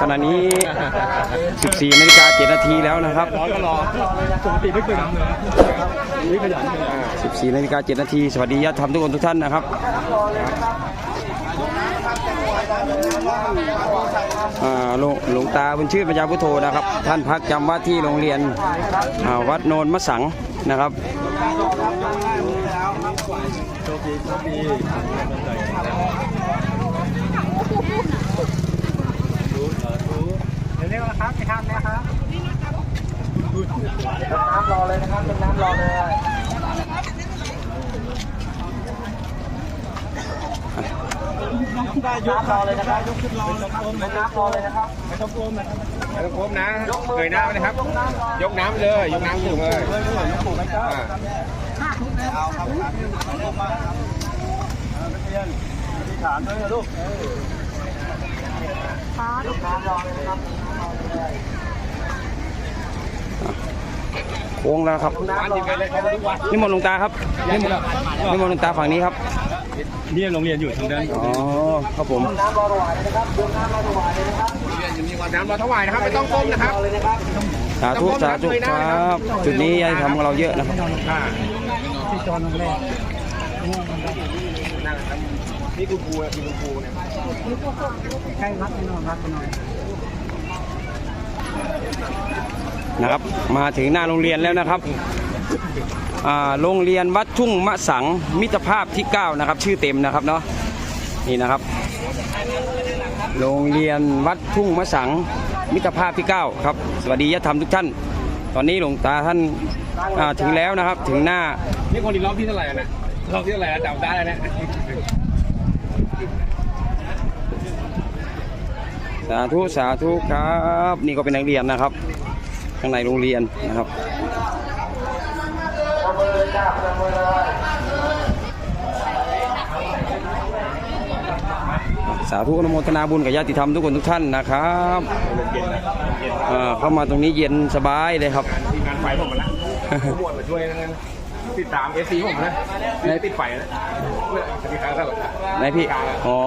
ขณะนี้ 14นาฬิกา7นาทีแล้วนะครับร้อนก็รอปกติไม่ตื่นนี่ขยัน14นาฬิกา7นาทีสวัสดีญาติธรรมทุกคนทุกท่านนะครับอ่าหลวงตาบุญชื่นปัญญาพุทโธนะครับ ท่านพักจำวัดที่โรงเรียนอ่าวัดโนนมะสังนะครับโชคดีโชคดี เร็วๆนะครับไปทำนะครับน้ำรอเลยนะครับเป็นน้ำรอเลยน้ำรอเลยนะครับยกขึ้นรอเลยครับเป็นน้ำรอเลยนะครับไม่ต้องโกมนะครับไม่ต้องโค้งนะเงยหน้าไปนะครับ ยกน้ำเลย ยกน้ำสูงเลยอ่าฐานด้วยนะลูกโค้งแล้วครับ ร้านที่ไปเลยเขาทุกวันนิมนต์หลวงตาครับนิมนต์นิมนต์หลวงตาฝั่งนี้ครับนี่โรงเรียนอยู่ทางด้านอ๋อครับผมน้ำรอถวายนะครับไม่ต้องก้มนะครับสาธุสาธุครับจุดนี้ญาติธรรมของเราเยอะนะครับอ่าที่จอนโรงแรมนี่คือครูนะคือครูเนี่ยใกล้รัดไปหน่อยรัดไปหน่อย นะครับ มาถึงหน้าโรงเรียนแล้วนะครับอ่าโรงเรียนวัดทุ่งมะสังมิตรภาพที่ 9 นะครับ ชื่อเต็มนะครับเนาะนี่นะครับ โรงเรียนวัดทุ่งมะสังมิตรภาพที่ 9 ครับ สวัสดีญาติธรรมทุกท่าน ตอนนี้หลวงตาท่านอ่าถึงแล้วนะครับถึงหน้านี่คนที่รอบที่เท่าไหร่นะรอบที่เท่าไหร่นะจำได้แล้วนะสาธุสาธุครับ นี่ก็เป็นนักเรียนนะครับ ข้างในโรงเรียนนะครับสาธุอนุโมทนาบุญกับญาติธรรมทุกคนทุกท่านนะครับเอ่อเข้ามาตรงนี้เย็นสบายเลยครับทีมงานไฟผมมาแล้วผมหมดมาช่วยนะติดตามเอซีผมนะในติดไฟนะเพื่อจะมีการเท่าไหร่ไหนพี่ อ๋อ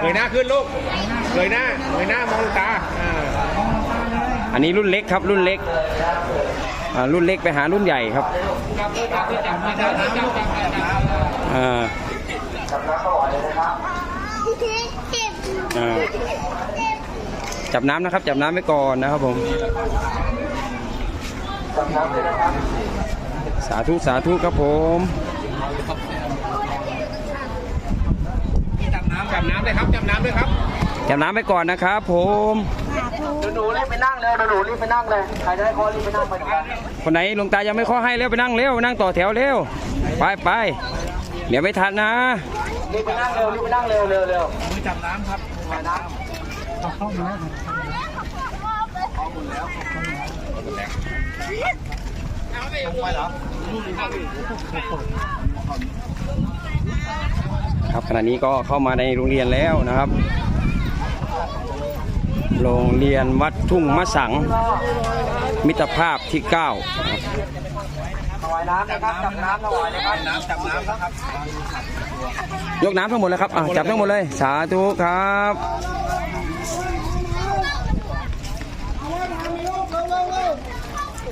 เงยหน้าขึ้นลูกเงยหน้าเงยหน้ามองตาอ่าอันนี้รุ่นเล็กครับรุ่นเล็กอ่ารุ่นเล็กไปหารุ่นใหญ่ครับอ่าอ่าจับน้ำนะครับจับน้ำไว้ก่อนนะครับผม สาธุสาธุครับผม จับน้ำจับน้ำเลยครับจับน้ำเลยครับจับน้ำไว้ก่อนนะครับ ผมหนูรีบไปนั่งเลยหนูรีบไปนั่งเลยใครจะให้คอรีบไปนั่งไปกันคนไหนหลวงตายังไม่ข้อให้เร็วไปนั่งเร็วนั่งต่อแถวเร็วไปไปเดี๋ยวไม่ทันนะรีบไปนั่งเร็วรีบไปนั่งเร็วเร็วเร็วมือจับน้ำครับมือน้ำเข้ามาแล้ว ครับขณะนี้ก็เข้ามาในโรงเรียนแล้วนะครับ โรงเรียนวัดทุ่งมะสัง มิตรภาพที่ 9 ถวายน้ำนะครับจับน้ำถวายนะครับน้ำจับน้ำครับ ยกน้ำทั้งหมดเลยครับอะจับทั้งหมดเลย สาธุครับ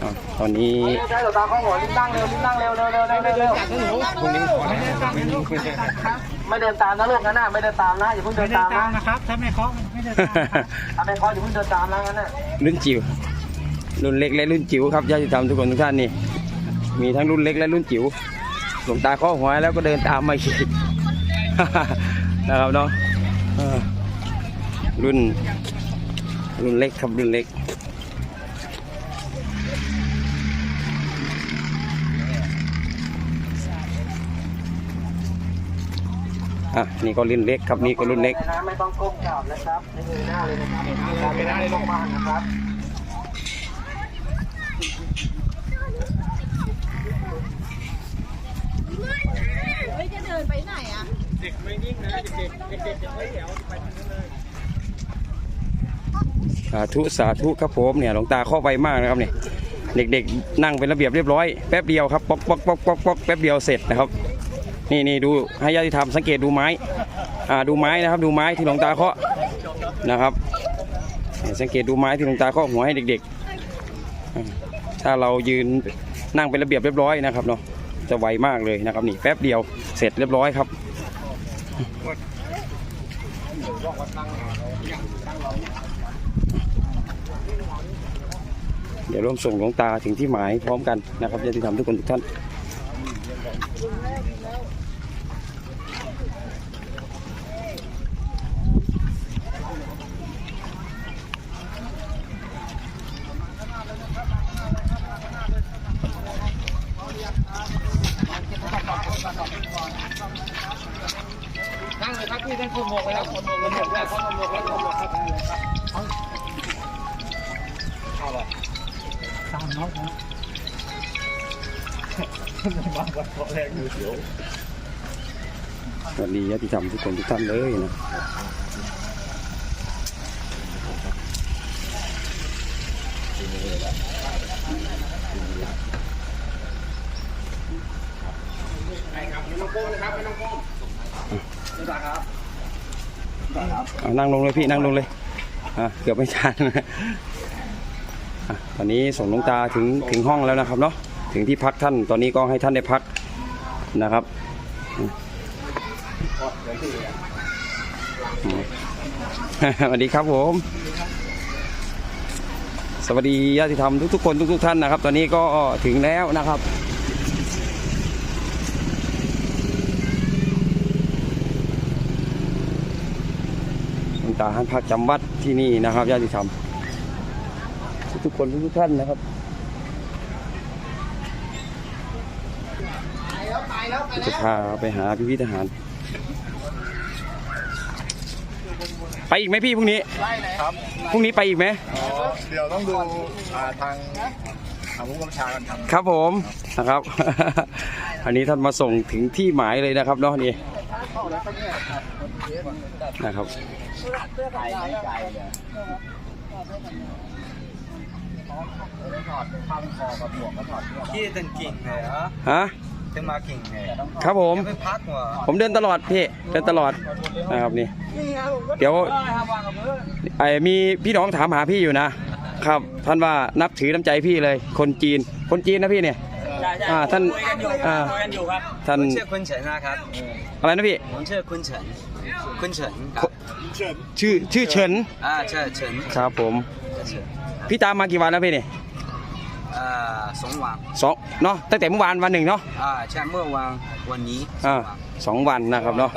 อะ ตอนนี้ใช่หลวงตาข้อหัวรีบนั่งเร็วรีบนั่งเร็วเร็วเร็วเร็วเร็วเร็วพรุ่งนี้ขอนะไม่มีไม่เดินตามนะลูกงั้นน่ะไม่เดินตามนะอย่าเพิ่งเดินตามนะนะครับถ้าไม่เคาะไม่ได้ตามนะครับถ้าไม่เคาะอย่าเพิ่งเดินตามนะงั้นน่ะรุ่นจิ๋วรุ่นเล็กและรุ่นจิ๋วครับญาติธรรมทุกคนทุกท่านนี่ มีทั้งรุ่นเล็กและรุ่นจิ๋วหลวงตาข้อหัวแล้วก็เดินตามมาอีกนะครับเนาะเออรุ่นรุ่นเล็กครับรุ่นเล็ก อะนี่ก็รุ่นเล็กครับนี่ก็รุ่นเล็กนะไม่ต้องก้มกราบนะครับไม่เงยหน้าเลยนะครับการไม่ได้เลยลงมานะครับเฮ้ยจะเดินไปไหนอะสาธุสาธุครับผมเนี่ยหลวงตาเข้าไปมากนะครับเนี่ยเด็กๆนั่งเป็นระเบียบเรียบร้อยแป๊บเดียวครับป๊อกป๊อกป๊อกป๊อกป๊อกแป๊บเดียวเสร็จนะครับ นี่นี่ดูให้ญาติธรรมสังเกตดูไม้อ่าดูไม้นะครับดูไม้ที่หลวงตาเคาะนะครับ สังเกตดูไม้ที่หลวงตาเคาะหัวให้เด็กๆ ถ้าเรายืนนั่งเป็นระเบียบเรียบร้อยนะครับเนาะจะไวมากเลยนะครับนี่แป๊บเดียวเสร็จเรียบร้อยครับเดี๋ยวร่วมส่งหลวงตาถึงที่หมายพร้อมกันนะครับญาติธรรมทุกคนทุกท่าน ตามน้องนะสวัสดีญาติธรรมทุกคนทุกท่านเลยนะเอานั่งลงเลยพี่นั่งลงเลยอะเกือบไม่ทันอะ ตอนนี้ส่งหลวงตาถึงถึงห้องแล้วนะครับเนาะถึงที่พักท่านตอนนี้ก็ให้ท่านได้พักนะครับสวัสดีครับผม สวัสดีญาติธรรมทุกๆคนทุก ๆ ท่านนะครับ ตอนนี้ก็ถึงแล้วนะครับลวงตาท่านพักจำวัดที่นี่นะครับญาติธรรม ทุกๆคนทุกๆท่านนะครับจะพาไปหาพิพิธภัณฑ์ไปอีกไหมพี่พรุ่งนี้ครับพรุ่งนี้ไปอีกไหมเดี๋ยวต้องดูอ่าทางทางผู้กำกับชากันครับครับผมนะครับ อันนี้ท่านมาส่งถึงที่หมายเลยนะครับเนาะนี่นะครับ พี่เดินกิ่งเลยเหรอฮะเดินมากิ่งเลยครับผมไปพักเหรอผมเดินตลอดพี่ เดินตลอดนะครับนี่ เดี๋ยวไอ้มีพี่น้องถามหาพี่อยู่นะ ครับ ท่านว่านับถือน้ำใจพี่เลย คนจีน คนจีนนะพี่เนี่ยอ่าท่านอ่าท่านผมชื่อคุณเฉินนะครับอะไรนะพี่ผมชื่อคุณเฉินคุณเฉินครับชื่อชื่อเฉินอ่าใช่เฉินครับผมเฉิน พี่ตามมากี่วันแล้วพี่เนี่ยอ่าสองวันสองเนาะตั้งแต่เมื่อวานวันหนึ่งเนาะอ่าใช่เมื่อวันวันนี้อ่าสองวันนะครับเนาะ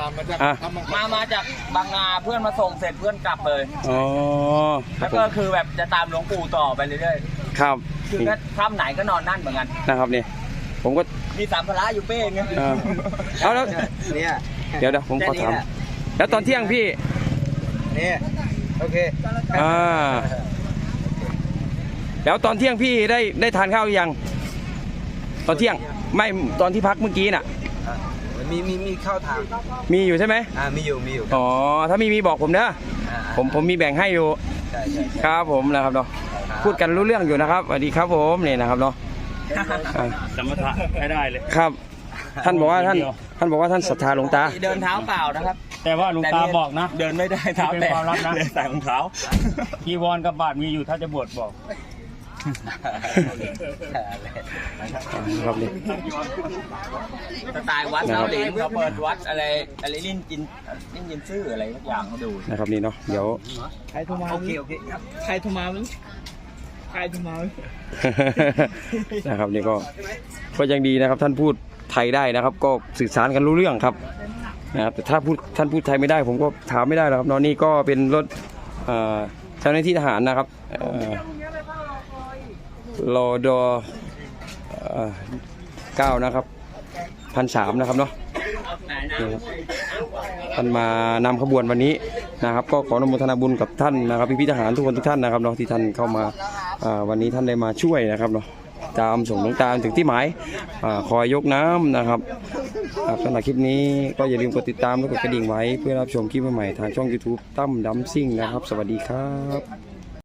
อะมามาจากบางนาเพื่อนมาส่งเสร็จเพื่อนกลับเลย อ๋อครัแล้บวผมก็คือแบบจะตามหลวงปู่ต่อไปเรื่อยครับๆคือนี่ถ้าค่ำไหนก็นอนนั่นเหมือนกัน นะครับนี่ผมก็ มีสามพระอยู่เป้งไงเอ่อเอาแล้ว เนี่ยเดี๋ยวเดี๋ยวผมขอถามแล้วตอนเที่ยงพี่เนี่ยโอเคอ่า แล้วตอนเที่ยงพี่ได้ได้ทานข้าวหรือยัง ตอนเที่ยงไม่ตอนที่พักเมื่อกี้น่ะอ่ามีมีมีเข้าทางมีอยู่ใช่ไหมอ่ามีอยู่มีอยู่อ๋อถ้ามีมีบอกผมเนอะอ่าผมผมมีแบ่งให้อยู่ ใช่ใช่ใช่ครับผมนะครับเนาะพูดกันรู้เรื่องอยู่นะครับสวัสดีครับผมนี่นะครับเนาะอ่าสมถะไม่ได้เลย ครับ ท่านบอกว่าท่าน ท่านบอกว่าท่านศรัทธาหลวงตา เดินเท้าเปล่านะครับแต่ว่าหลุงตาบอกนะ เดินไม่ได้เท้าเป็นแตะความลับนะเลยใส่รองเท้า กีวรกับบาทมีอยู่ถ้าจะบวชบอก ครับนี่สไตล์วัดนะครัเราบหลินเขาเปิดวัดอะไรอะไรลิ้นจินลิ้นจินซื่ออะไรทุกอย่างเขาดูนะครับนี่เนาะเดี๋ยวใครโทรมาโอเคโอเคครับใครโทรมามั้ใครโทรมานะครับนี่ก็ก็ยังดีนะครับท่านพูดไทยได้นะครับ ก็สื่อสารกันรู้เรื่องครับนะครับแต่ถ้าพูดท่านพูดไทยไม่ได้ ผมก็ถามไม่ได้หรอกครับนอนนี่ก็เป็นรถเจ้าหน้าที่ทหารนะครับ รอดอเก้านะครับพันสามนะครับเนาะนี่ครับท่านมานำขบวนวันนี้นะครับ ก็ขออนุโมทนาบุญกับท่านนะครับพี่พี่ทหารทุกคนทุกท่านนะครับเนาะที่ท่านเข้ามาวันนี้ท่านได้มาช่วยนะครับเนาะตามส่งหลวงตามถึงที่หมายอคอยยกน้ำนะครับครับสำหรับคลิปนี้ก็อย่าลืมกดติดตามและกดกระดิ่งไว้เพื่อรับชมคลิปใหม่ๆทางช่อง YouTube ตั้มดัมซิ่งนะครับ สวัสดีครับ